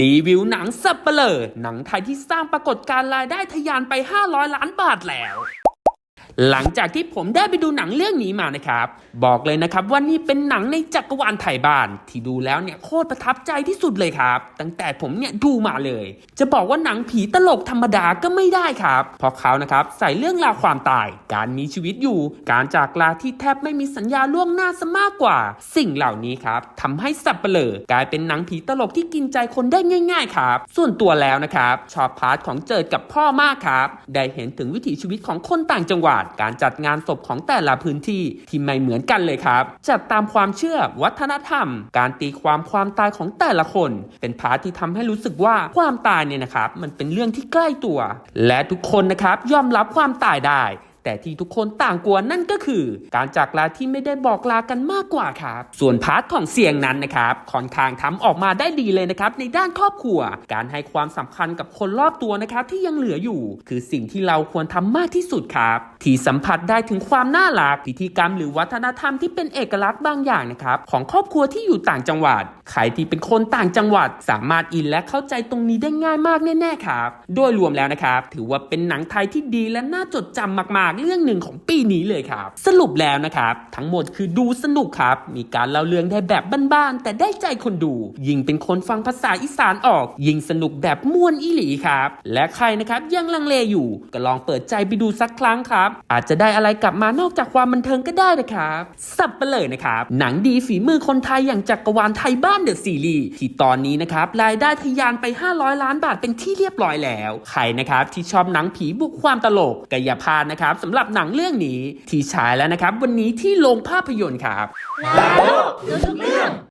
รีวิวหนังสับเปลอหนังไทยที่สร้างปรากฏการ์รายได้ทะยานไป 500 ล้านบาทแล้ว หลังจากที่ผมได้ไปดูหนังเรื่องนี้มานะครับ บอกเลยนะครับว่านี่เป็นหนังในจักรวาลไทยบ้าน ที่ดูแล้วเนี่ยโคตรประทับใจที่สุดเลยครับ ตั้งแต่ผมเนี่ยดูมาเลย จะบอกว่าหนังผีตลกธรรมดาก็ไม่ได้ครับเพราะเขานะครับใส่เรื่องราวความตาย การมีชีวิตอยู่ การจากลาที่แทบไม่มีสัญญาล่วงหน้าซะมากกว่า สิ่งเหล่านี้ครับทำให้สับเปลอกลายเป็นหนังผีตลกที่กินใจคนได้ง่าย ๆ ครับ ส่วนตัวแล้วนะครับชอบพาร์ทของเจิดกับพ่อมากครับได้เห็นถึงวิถีชีวิตของคนต่างจังหวัดการจัดงานศพของแต่ละพื้นที่ที่ไม่เหมือนกันเลยครับ จัดตามความเชื่อวัฒนธรรม การตีความความตายของแต่ละคน เป็นพาทที่ทำให้รู้สึกว่าความตายเนี่ยนะครับมันเป็นเรื่องที่ใกล้ตัว และทุกคนนะครับยอมรับความตายได้ แต่ที่ทุกคนต่างกลัวนั่นก็คือ การจากลาที่ไม่ได้บอกลากันมากกว่าครับ ส่วนพาร์ทของเสียงนั้นนะครับค่อนข้างทำออกมาได้ดีเลยนะครับในด้านครอบครัว การให้ความสำคัญกับคนรอบตัวนะครับที่ยังเหลืออยู่ คือสิ่งที่เราควรทำมากที่สุดครับที่สัมผัสได้ถึงความน่ารักพิธีกรรมหรือวัฒนธรรมที่เป็นเอกลักษณ์บางอย่างนะครับของครอบครัวที่อยู่ต่างจังหวัดใครที่เป็นคนต่างจังหวัด สามารถอินและเข้าใจตรงนี้ได้ง่ายมากแน่ๆครับโดยรวมแล้วนะครับถือว่าเป็นหนังไทยที่ดีและน่าจดจำมากเรื่องหนึ่งของปีนี้เลยครับ สรุปแล้วนะครับทั้งหมดคือดูสนุกครับ มีการเล่าเรื่องได้แบบบ้านๆแต่ได้ใจคนดู ยิ่งเป็นคนฟังภาษาอีสานออก ยิ่งสนุกแบบม่วนอีหลีครับ และใครนะครับยังลังเลอยู่ก็ลองเปิดใจไปดูสักครั้งครับ อาจจะได้อะไรกลับมานอกจากความบันเทิงก็ได้นะครับสับไปเลยนะครับหนังดีฝีมือคนไทยอย่างจักรวาลไทยบ้านเดอะซีรีส์ที่ตอนนี้นะครับรายได้ทะยานไป 500 ล้านบาทเป็นที่เรียบร้อยแล้ว ใครนะครับที่ชอบหนังผีบุกความตลกก็อย่าพลาดนะครับสำหรับหนังเรื่องนี้ที่ฉายแล้วนะครับ วันนี้ที่โรงภาพยนตร์ครับแล้วทุกเรื่อง